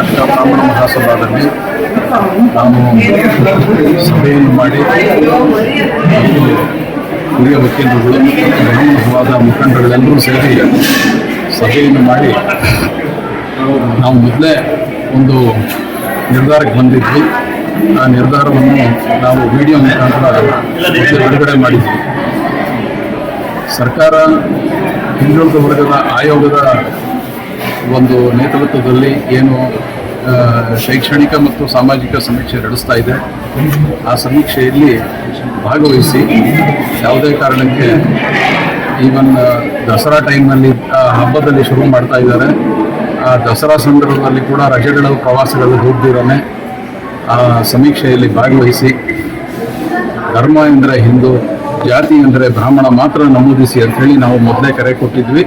ಕರ್ನಾಟಕ ಬ್ರಾಹ್ಮಣ ಮಹಾಸಭಾದಲ್ಲಿ ನಾನು ಸಭೆಯನ್ನು ಮಾಡಿ ಹಿರಿಯ ವಕೀಲರುಗಳು ಬ್ರಾಹ್ಮಣವಾದ ಮುಖಂಡಗಳೆಲ್ಲರೂ ಸೇರಿ ಸಭೆಯನ್ನು ಮಾಡಿ ನಾವು ಮೊದಲೇ ಒಂದು ನಿರ್ಧಾರಕ್ಕೆ ಬಂದಿದ್ವಿ. ಆ ನಿರ್ಧಾರವನ್ನು ನಾವು ವಿಡಿಯೋ ಮುಖಾಂತರ ಬಿಡುಗಡೆ ಮಾಡಿದ್ವಿ. ಸರ್ಕಾರ ಹಿಂದುಳಿದ ವರ್ಗದ ಆಯೋಗದ ಒಂದು ನೇತೃತ್ವದಲ್ಲಿ ಏನು ಶೈಕ್ಷಣಿಕ ಮತ್ತು ಸಾಮಾಜಿಕ ಸಮೀಕ್ಷೆ ನಡೆಸ್ತಾ ಇದೆ. ಆ ಸಮೀಕ್ಷೆಯಲ್ಲಿ ಭಾಗವಹಿಸಿ ಯಾವುದೇ ಕಾರಣಕ್ಕೆ ಈವನ್ ದಸರಾ ಟೈಮ್ನಲ್ಲಿ ಹಬ್ಬದಲ್ಲಿ ಶುರು ಮಾಡ್ತಾ ಇದ್ದಾರೆ. ಆ ದಸರಾ ಸಂದರ್ಭದಲ್ಲಿ ಕೂಡ ರಜೆಗಳು ಪ್ರವಾಸಗಳು ಹೋಗ್ದಿರನೆ ಆ ಸಮೀಕ್ಷೆಯಲ್ಲಿ ಭಾಗವಹಿಸಿ ಧರ್ಮ ಎಂದರೆ ಹಿಂದೂ, ಜಾತಿ ಎಂದರೆ ಬ್ರಾಹ್ಮಣ ಮಾತ್ರ ನಮೂದಿಸಿ ಅಂತ ಹೇಳಿ ನಾವು ಮೊದಲೇ ಕರೆ ಕೊಟ್ಟಿದ್ವಿ.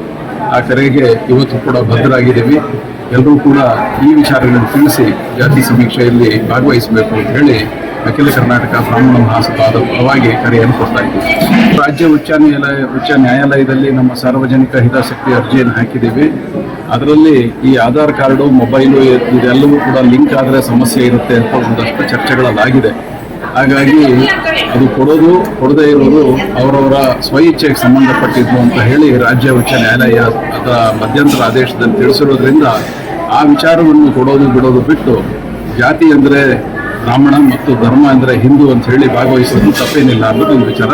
ಆ ಕರೆಗೆ ಇವತ್ತು ಕೂಡ ಬದ್ಧರಾಗಿದ್ದೀವಿ. ಎಲ್ಲರೂ ಕೂಡ ಈ ವಿಚಾರಗಳನ್ನು ತಿಳಿಸಿ ಜಾತಿ ಸಮೀಕ್ಷೆಯಲ್ಲಿ ಭಾಗವಹಿಸಬೇಕು ಅಂತ ಹೇಳಿ ಅಖಿಲ ಕರ್ನಾಟಕ ಬ್ರಾಹ್ಮಣ ಮಹಾಸಭಾದ ಪರವಾಗಿ ಕರೆಯನ್ನು ಕೊಡ್ತಾ ಇದ್ದೀವಿ ರಾಜ್ಯ ಉಚ್ಚ ನ್ಯಾಯಾಲಯ, ಉಚ್ಚ ನ್ಯಾಯಾಲಯದಲ್ಲಿ ನಮ್ಮ ಸಾರ್ವಜನಿಕ ಹಿತಾಸಕ್ತಿ ಅರ್ಜಿಯನ್ನು ಹಾಕಿದ್ದೀವಿ. ಅದರಲ್ಲಿ ಈ ಆಧಾರ್ ಕಾರ್ಡು, ಮೊಬೈಲು, ಇದೆಲ್ಲವೂ ಕೂಡ ಲಿಂಕ್ ಆದರೆ ಸಮಸ್ಯೆ ಇರುತ್ತೆ ಅಂತ ಒಂದಷ್ಟು ಚರ್ಚೆಗಳಲ್ಲಾಗಿದೆ. ಹಾಗಾಗಿ ಅದು ಕೊಡೋದು ಕೊಡದೇ ಇರೋದು ಅವರವರ ಸ್ವಇಚ್ಛೆಗೆ ಸಂಬಂಧಪಟ್ಟಿದ್ದು ಅಂತ ಹೇಳಿ ರಾಜ್ಯ ಉಚ್ಚ ನ್ಯಾಯಾಲಯ ಅದರ ಮಧ್ಯಂತರ ಆದೇಶದಲ್ಲಿ ತಿಳಿಸಿರೋದ್ರಿಂದ ಆ ವಿಚಾರವನ್ನು ಕೊಡೋದು ಬಿಡೋದು ಬಿಟ್ಟು ಜಾತಿ ಅಂದರೆ ಬ್ರಾಹ್ಮಣ ಮತ್ತು ಧರ್ಮ ಅಂದರೆ ಹಿಂದೂ ಅಂತ ಹೇಳಿ ಭಾಗವಹಿಸೋದು ತಪ್ಪೇನಿಲ್ಲ ಅನ್ನೋದು ಒಂದು ವಿಚಾರ.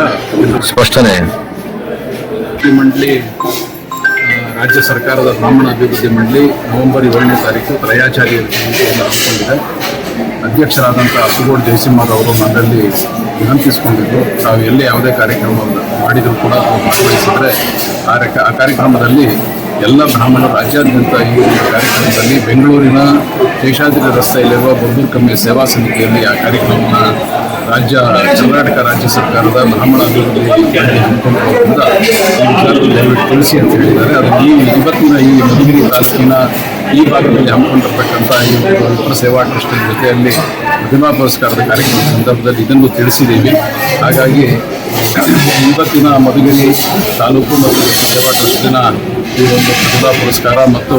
ಸ್ಪಷ್ಟನೆ. ಮಂಡಳಿ ರಾಜ್ಯ ಸರ್ಕಾರದ ಬ್ರಾಹ್ಮಣ ಅಭಿವೃದ್ಧಿ ಮಂಡಳಿ ನವೆಂಬರ್ ಏಳನೇ ತಾರೀಕು ತ್ರಯಾಚಾರ್ಯ ಅಂತ ಹಮ್ಮಿಕೊಂಡಿದೆ ಅಧ್ಯಕ್ಷರಾದಂಥ ಸುಗೋಡ್ ಜಯಸಿಂಹರವರು ನನ್ನಲ್ಲಿ ವಿನಂತಿಸಿಕೊಂಡಿದ್ದು ನಾವು ಎಲ್ಲಿ ಯಾವುದೇ ಕಾರ್ಯಕ್ರಮವನ್ನು ಮಾಡಿದರೂ ಕೂಡ ಅವರು ಭಾಗವಹಿಸಿದರೆ ಆ ಕಾರ್ಯಕ್ರಮದಲ್ಲಿ ಎಲ್ಲ ಬ್ರಾಹ್ಮಣ ರಾಜ್ಯಾದ್ಯಂತ ಈ ಒಂದು ಕಾರ್ಯಕ್ರಮದಲ್ಲಿ ಬೆಂಗಳೂರಿನ ಶೇಷಾದ್ರಿ ರಸ್ತೆಯಲ್ಲಿರುವ ಕಮ್ಮಿ ಸೇವಾ ಸಮಿತಿಯಲ್ಲಿ ಆ ಕಾರ್ಯಕ್ರಮವನ್ನು ರಾಜ್ಯ, ಕರ್ನಾಟಕ ರಾಜ್ಯ ಸರ್ಕಾರದ ಬ್ರಾಹ್ಮಣ ಅಭಿವೃದ್ಧಿ ಹಮ್ಮಿಕೊಂಡಿರೋದ್ರಿಂದ ಈ ವಿಚಾರದಲ್ಲಿ ತಿಳಿಸಿ ಅಂತ ಹೇಳಿದ್ದಾರೆ. ಅದು ಈ ಇವತ್ತಿನ ಈ ಮಧುಗಿರಿ ತಾಲೂಕಿನ ಈ ಭಾಗದಲ್ಲಿ ಹಮ್ಮಿಕೊಂಡಿರ್ತಕ್ಕಂಥ ಈ ಒಂದು ಸೇವಾ ಟ್ರಸ್ಟ್ ಜೊತೆಯಲ್ಲಿ ಪ್ರತಿಮಾ ಪುರಸ್ಕಾರದ ಕಾರ್ಯಕ್ರಮದ ಸಂದರ್ಭದಲ್ಲಿ ಇದನ್ನು ತಿಳಿಸಿದ್ದೀವಿ. ಹಾಗಾಗಿ ಇವತ್ತಿನ ಮಧುಗಿರಿ ತಾಲೂಕು ಮತ್ತು ಸೇವಾ ಟ್ರಸ್ಟಿನ ಈ ಒಂದು ಪ್ರತಿಭಾ ಪುರಸ್ಕಾರ ಮತ್ತು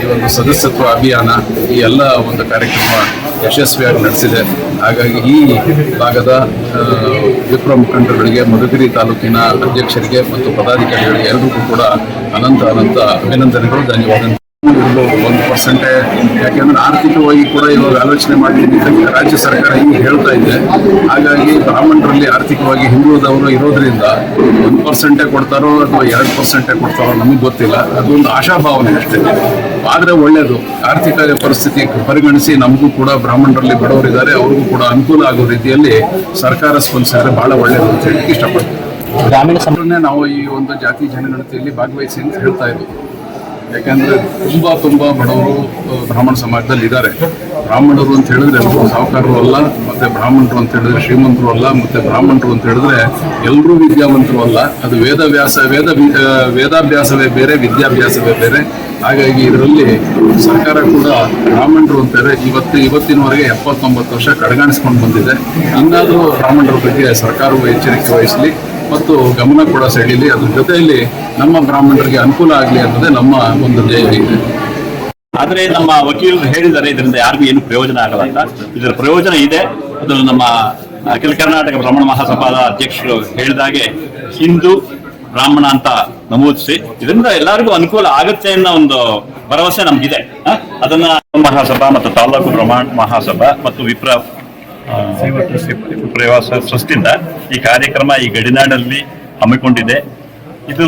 ಈ ಒಂದು ಸದಸ್ಯತ್ವ ಅಭಿಯಾನ ಈ ಎಲ್ಲ ಒಂದು ಕಾರ್ಯಕ್ರಮ ಯಶಸ್ವಿಯಾಗಿ ನಡೆಸಿದೆ. ಹಾಗಾಗಿ ಈ ಭಾಗದ ವಿಪ್ರ ಮುಖಂಡರುಗಳಿಗೆ, ಮಧುಗಿರಿ ತಾಲೂಕಿನ ಅಧ್ಯಕ್ಷರಿಗೆ ಮತ್ತು ಪದಾಧಿಕಾರಿಗಳಿಗೆ ಎಲ್ಲರಿಗೂ ಕೂಡ ಅನಂತ ಅನಂತ ಅಭಿನಂದನೆಗಳು ಧನ್ಯವಾದ ಇರ್ಬೋದು ಒಂದು ಪರ್ಸೆಂಟೇ ಯಾಕೆಂದ್ರೆ ಆರ್ಥಿಕವಾಗಿ ಕೂಡ ಇವಾಗ ಆಲೋಚನೆ ಮಾಡಿ ರಾಜ್ಯ ಸರ್ಕಾರ ಹಿಂಗೆ ಹೇಳ್ತಾ ಇದೆ. ಹಾಗಾಗಿ ಬ್ರಾಹ್ಮಣರಲ್ಲಿ ಆರ್ಥಿಕವಾಗಿ ಹಿಂದುಳಿದವರು ಇರೋದ್ರಿಂದ ಒಂದು ಪರ್ಸೆಂಟೇ ಕೊಡ್ತಾರೋ ಅಥವಾ ಎರಡು ಪರ್ಸೆಂಟೇ ಕೊಡ್ತಾರೋ ನಮಗೆ ಗೊತ್ತಿಲ್ಲ. ಅದೊಂದು ಆಶಾಭಾವನೆ ಅಷ್ಟೇ. ಆದರೆ ಒಳ್ಳೆಯದು ಆರ್ಥಿಕ ಪರಿಸ್ಥಿತಿ ಪರಿಗಣಿಸಿ ನಮಗೂ ಕೂಡ ಬ್ರಾಹ್ಮಣರಲ್ಲಿ ಬಡವರಿದ್ದಾರೆ ಅವ್ರಿಗೂ ಕೂಡ ಅನುಕೂಲ ಆಗೋ ರೀತಿಯಲ್ಲಿ ಸರ್ಕಾರ ಸ್ಪಂದಿಸಿದ್ರೆ ಬಹಳ ಒಳ್ಳೆಯದು ಅಂತ ಹೇಳಿ ಇಷ್ಟಪಡ್ತೀನಿ. ಗ್ರಾಮೀಣ ನಾವು ಈ ಒಂದು ಜಾತಿ ಜನಗಣತಿಯಲ್ಲಿ ಭಾಗವಹಿಸಿ ಅಂತ ಹೇಳ್ತಾ ಇದ್ವಿ. ಯಾಕಂದ್ರೆ ತುಂಬಾ ತುಂಬಾ ಬಡವರು ಬ್ರಾಹ್ಮಣ ಸಮಾಜದಲ್ಲಿ ಇದ್ದಾರೆ. ಬ್ರಾಹ್ಮಣರು ಅಂತ ಹೇಳಿದ್ರೆ ಎಲ್ಲರೂ ಸಾಹುಕಾರರು ಅಲ್ಲ, ಮತ್ತೆ ಬ್ರಾಹ್ಮಣರು ಅಂತ ಹೇಳಿದ್ರೆ ಶ್ರೀಮಂತರು ಅಲ್ಲ, ಮತ್ತೆ ಬ್ರಾಹ್ಮಣರು ಅಂತ ಹೇಳಿದ್ರೆ ಎಲ್ಲರೂ ವಿದ್ಯಾವಂತರು ಅಲ್ಲ. ಅದು ವೇದವ್ಯಾಸ ವೇದ ವೇದಾಭ್ಯಾಸವೇ ಬೇರೆ, ವಿದ್ಯಾಭ್ಯಾಸವೇ ಬೇರೆ. ಹಾಗಾಗಿ ಇದರಲ್ಲಿ ಸರ್ಕಾರ ಕೂಡ ಬ್ರಾಹ್ಮಣರು ಅಂತಾರೆ ಇವತ್ತು, ಇವತ್ತಿನವರೆಗೆ ಎಪ್ಪತ್ತೊಂಬತ್ತು ವರ್ಷ ಕಡೆಗಾಣಿಸ್ಕೊಂಡು ಬಂದಿದೆ. ಇನ್ನಾದರೂ ಬ್ರಾಹ್ಮಣರ ಬಗ್ಗೆ ಸರ್ಕಾರವು ಎಚ್ಚರಿಕೆ ವಹಿಸಲಿ. ಮತ್ತು ಗಮನ ಕೂಡ ಸೆಳೀಲಿ ಅದ್ರ ಜೊತೆಯಲ್ಲಿ ನಮ್ಮ ಬ್ರಾಹ್ಮಣರಿಗೆ ಅನುಕೂಲ ಆಗಲಿ ಅನ್ನೋದೇ ನಮ್ಮ ಒಂದು ಧ್ಯೇಯ. ಇದೆ ಆದರೆ ನಮ್ಮ ವಕೀಲರು ಹೇಳಿದ್ದಾರೆ, ಇದರಿಂದ ಯಾರಿಗೂ ಏನು ಪ್ರಯೋಜನ ಆಗಲ್ಲ ಅಂತ. ಇದರ ಪ್ರಯೋಜನ ಇದೆ. ಅದನ್ನು ನಮ್ಮ ಅಖಿಲ ಕರ್ನಾಟಕ ಬ್ರಾಹ್ಮಣ ಮಹಾಸಭಾದ ಅಧ್ಯಕ್ಷರು ಹೇಳಿದಾಗೆ ಹಿಂದೂ ಬ್ರಾಹ್ಮಣ ಅಂತ ನಮೂದಿಸಿ. ಇದರಿಂದ ಎಲ್ಲರಿಗೂ ಅನುಕೂಲ ಆಗುತ್ತೆ ಅನ್ನೋ ಒಂದು ಭರವಸೆ ನಮ್ಗಿದೆ? ಅದನ್ನ ಮಹಾಸಭಾ ಮತ್ತು ತಾಲೂಕು ಬ್ರಹ್ಮಾಂಡ ಮಹಾಸಭಾ ಮತ್ತು ವಿಪ್ರ ಆ, ವಿಪ್ರವಾಸ ಟ್ರಸ್ಟಿಂದ ಈ ಕಾರ್ಯಕ್ರಮ ಈ ಗಡಿನಾಡಲ್ಲಿ ಹಮ್ಮಿಕೊಂಡಿದೆ. ಇದು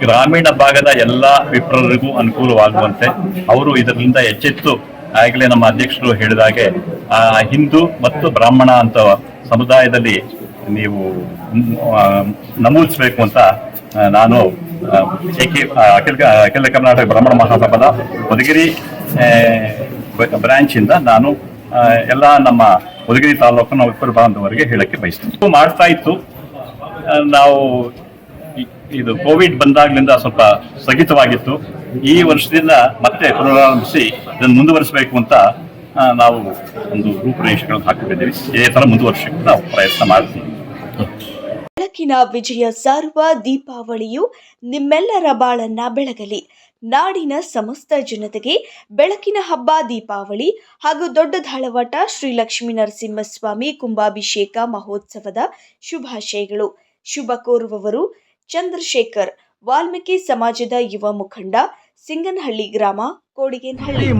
ಗ್ರಾಮೀಣ ಭಾಗದ ಎಲ್ಲ ವಿಪ್ರರಿಗೂ ಅನುಕೂಲವಾಗುವಂತೆ ಅವರು ಇದರಿಂದ ಎಚ್ಚೆತ್ತು ಆಗಲೇ ನಮ್ಮ ಅಧ್ಯಕ್ಷರು ಹೇಳಿದಾಗೆ ಆ ಹಿಂದೂ ಮತ್ತು ಬ್ರಾಹ್ಮಣ ಅಂತ ಸಮುದಾಯದಲ್ಲಿ ನೀವು ನಮೂದಿಸಬೇಕು ಅಂತ ನಾನು ಏಕೆ ಅಖಿಲ ಅಖಿಲ ಕರ್ನಾಟಕ ಬ್ರಾಹ್ಮಣ ಮಹಾಸಭಾದ ಮಧುಗಿರಿ ಬ್ರಾಂಚಿಂದ ನಾನು ಎಲ್ಲ ನಮ್ಮ ಮಧುಗಿರಿ ನಾವು ಇಬ್ಬರು ಬಾಂಧವರಿಗೆ ಹೇಳಕ್ಕೆ ಬಯಸ್ತೀವಿ ಮಾಡ್ತಾ ಇತ್ತು. ನಾವು ಇದು ಕೋವಿಡ್ ಬಂದಾಗ್ಲಿಂದ ಸ್ವಲ್ಪ ಸ್ಥಗಿತವಾಗಿತ್ತು. ಈ ವರ್ಷದಿಂದ ಮತ್ತೆ ಪುನರಾರಂಭಿಸಿ ಇದನ್ನು ಮುಂದುವರಿಸಬೇಕು ಅಂತ ನಾವು ಒಂದು ರೂಪುರೇಷೆಗಳನ್ನು ಹಾಕಿಕೊಂಡಿದ್ದೀವಿ. ಇದೇ ಥರ ಮುಂದುವರ್ಸಕ್ಕೆ ನಾವು ಪ್ರಯತ್ನ ಮಾಡ್ತೀವಿ. ಬೆಳಕಿನ ವಿಜಯ ಸಾರುವ ದೀಪಾವಳಿಯು ನಿಮ್ಮೆಲ್ಲರ ಬಾಳನ್ನ ಬೆಳಗಲಿ. ನಾಡಿನ ಸಮಸ್ತ ಜನತೆಗೆ ಬೆಳಕಿನ ಹಬ್ಬ ದೀಪಾವಳಿ ಹಾಗೂ ದೊಡ್ಡ ಧಾಳವಾಟ ಶ್ರೀ ಲಕ್ಷ್ಮೀ ನರಸಿಂಹಸ್ವಾಮಿ ಕುಂಭಾಭಿಷೇಕ ಮಹೋತ್ಸವದ ಶುಭಾಶಯಗಳು. ಶುಭ ಕೋರುವವರು ಚಂದ್ರಶೇಖರ್, ವಾಲ್ಮೀಕಿ ಸಮಾಜದ ಯುವ ಮುಖಂಡ ಸಿಂಗನಹಳ್ಳಿ ಗ್ರಾಮ, ಕೋಡಿಗೇನಹಳ್ಳಿ.